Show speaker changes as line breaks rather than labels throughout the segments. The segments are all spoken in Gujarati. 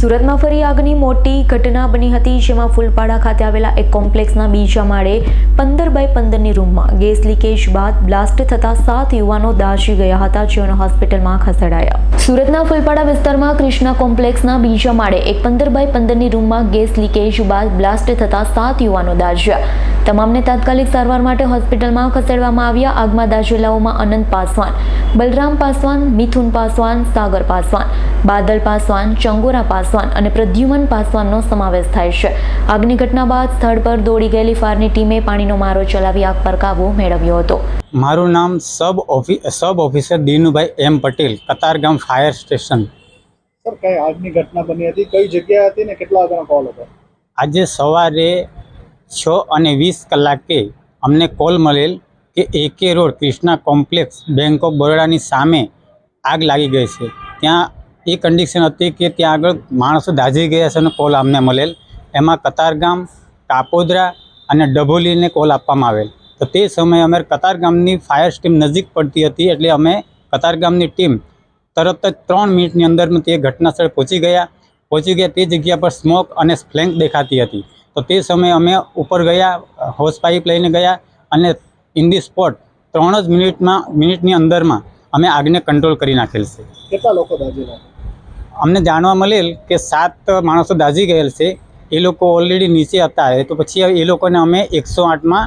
સુરતમાં ફરી આગની મોટી ઘટના બની હતી, જેમાં ફૂલપાડા ખાતે આવેલા એક કોમ્પ્લેક્સના બીજા માળે પંદર બાય પંદરની રૂમમાં ગેસ લીકેજ બાદ બ્લાસ્ટ થતા સાત યુવાનો દાઝી ગયા હતા, જેઓને હોસ્પિટલમાં ખસેડાયા. સુરતના ફૂલપાડા વિસ્તારમાં કૃષ્ણા કોમ્પ્લેક્સના બીજા માળે એક પંદર બાય પંદરની રૂમમાં ગેસ લીકેજ બાદ બ્લાસ્ટ થતા સાત યુવાનો દાઝ્યા. તમામને તાત્કાલિક સારવાર માટે હોસ્પિટલમાં ખસેડવામાં આવ્યા, આગમાં દાઝેલાઓમાં અનંત પાસવાન, બલરામ પાસવાન, મિથુન પાસવાન, સાગર પાસવાન. બાદલ પાસવાન ચંગોરા પાસવાન અને પ્રદ્યુમન પાસવાનનો સમાવેશ થાય છે. આગની ઘટના બાદ સ્થળ પર દોડી ગયેલી ફાયરની ટીમે પાણીનો મારો ચલાવી આગ પર કાબુ મેળવ્યો હતો.
મારું નામ sub ઓફિ sub officer Dinubhai M Patel Katargam fire station.
Sir કઈ આગની ઘટના બની હતી? કઈ જગ્યા હતી ને કેટલા વાગ્યાનો કોલ હતો?
આજે સવારે છ અને વીસ કલાકે અમને કોલ મળેલ કે A K road Krishna complex bank of બરોડાની સામે આગ લાગી ગઈ છે. ત્યાં એ કન્ડિશન હતી કે ત્યાં આગળ માણસો દાઝી ગયા છે અને કોલ અમને મળેલ. એમાં કતારગામ કાપોદરા અને ડભોલીને કોલ આપવામાં આવેલ. તો તે સમયે અમે કતારગામની ફાયર ટીમ નજીક પડતી હતી એટલે અમે કતારગામની ટીમ તરત જ ત્રણ મિનિટની અંદરમાં તે ઘટના સ્થળે પહોંચી ગયા. પહોંચી ગયા તે જગ્યા પર સ્મોક અને ફ્લેન્ક દેખાતી હતી. તો તે સમયે અમે ઉપર ગયા હોસ પાઇપ લઈને ગયા અને ઇન ધી સ્પોટ ત્રણ જ મિનિટમાં, મિનિટની અંદરમાં અમે આગને કંટ્રોલ કરી નાખેલ છે.
કેટલા લોકો દાઝેલા
અમને જાણવા મળેલ કે સાત માણસો દાઝી ગયેલ છે. એ લોકો ઓલરેડી નીચે હતા. તો પછી એ લોકોને અમે એકસો આઠમાં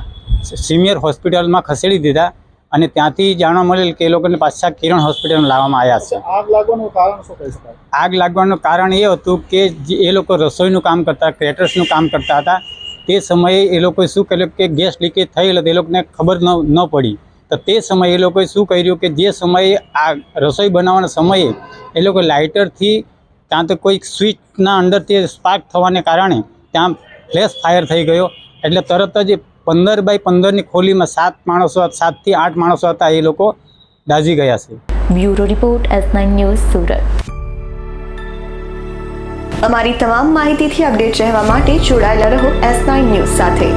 સિનિયર હોસ્પિટલમાં ખસેડી દીધા અને ત્યાંથી જાણવા મળેલ કે એ લોકોને પાછા કિરણ હોસ્પિટલમાં લાવવામાં આવ્યા છે.
આગ લાગવાનું કારણ શું કહી શકાય?
આગ લાગવાનું કારણ એ હતું કે જે એ લોકો રસોઈનું કામ કરતા ક્રેટર્સનું કામ કરતા હતા. તે સમયે એ લોકોએ શું કર્યું કે ગેસ લીકેજ થયેલો તો એ લોકોને ખબર ન ન પડી. તો તે સમયે એ લોકોએ શું કર્યું કે જે સમયે આ રસોઈ બનાવવાના સમયે એ લોકો લાઇટરથી ત્યાં તો કોઈક સ્વિચના અંદરથી સ્પાર્ક થવાને કારણે ત્યાં ફ્લેશ ફાયર થઈ ગયો. એટલે તરત જ પંદર બાય પંદરની ખોલીમાં સાત માણસો સાતથી આઠ માણસો હતા એ લોકો દાઝી ગયા છે.
Bureau report S nine news Surat.
અમારી તમામ માહિતીથી અપડેટ રહેવા માટે જોડાયેલા રહો એસ નાઇન ન્યૂઝ સાથે.